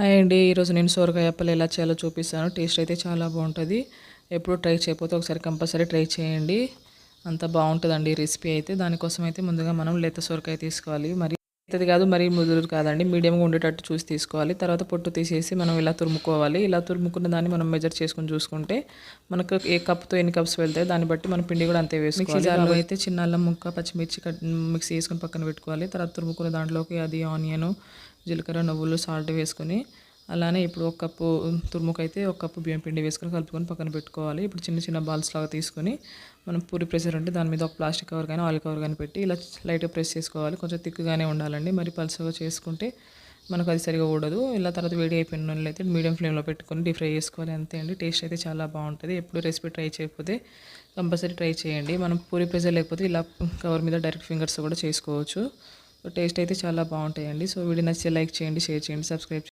Hi అండి ఈరోజు నేను సోరకాయ అప్పలు ఎలా చేయాలో చూపిస్తాను. టేస్ట్ అయితే చాలా బాగుంటుంది. ఎప్పుడు ట్రై చేయకపోతే ఒకసారి కంపల్సరీ ట్రై చేయండి. అంత బాగుంటుందండి ఈ రెసిపీ అయితే. దానికోసం అయితే ముందుగా మనం లేత సోరకాయ తీసుకోవాలి. మరి లేతది కాదు మరి ముదురు కాదండి. మీడియంగా ఉండేటట్టు చూసి తీసుకోవాలి. తర్వాత పొట్టు తీసేసి మనం ఇలా తురుముకోవాలి. ఇలా తురుముకున్న దాన్ని మనం మెజర్ చేసుకుని చూసుకుంటే మనకు ఏ కప్తో ఎన్ని కప్స్ వెళ్తాయి దాన్ని బట్టి మనం పిండి కూడా అంతే వేసుకోవాలి. దానిలో అయితే చిన్న అల్లం ముక్క పచ్చిమిర్చి కట్ మిక్సీ వేసుకొని పక్కన పెట్టుకోవాలి. తర్వాత తురుముకున్న దాంట్లోకి అది ఆనియన్ జీలకర్ర నువ్వులు సాల్ట్ వేసుకొని అలానే ఇప్పుడు ఒక కప్పు తురుముకైతే ఒక కప్పు బియ్యం పిండి వేసుకొని కలుపుకొని పక్కన పెట్టుకోవాలి. ఇప్పుడు చిన్న చిన్న బాల్స్ లాగా తీసుకొని మనం పూరి ప్రెషర్ ఉంటే దాని మీద ఒక ప్లాస్టిక్ కవర్ కానీ ఆయిల్ కవర్ కానీ పెట్టి ఇలా లైట్గా ప్రెస్ చేసుకోవాలి. కొంచెం తిక్కుగానే ఉండాలండి. మరి పలుసగా చేసుకుంటే మనకు అది సరిగా ఉండదు ఇలా తర్వాత వేడి అయిపోయిన నూనెలు అయితే మీడియం ఫ్లేమ్లో పెట్టుకొని డీప్ ఫ్రై చేసుకోవాలి. అంతే అండి. టేస్ట్ అయితే చాలా బాగుంటుంది. ఎప్పుడు రెసిపీ ట్రై చేయకపోతే కంపల్సరీ ట్రై చేయండి. మనం పూరి ప్రెజర్ లేకపోతే ఇలా కవర్ మీద డైరెక్ట్ ఫింగర్స్ కూడా చేసుకోవచ్చు. టేస్ట్ అయితే చాలా బాగుంటాయండి. సో వీడియో నచ్చితే లైక్ చేయండి షేర్ చేయండి సబ్స్క్రైబ్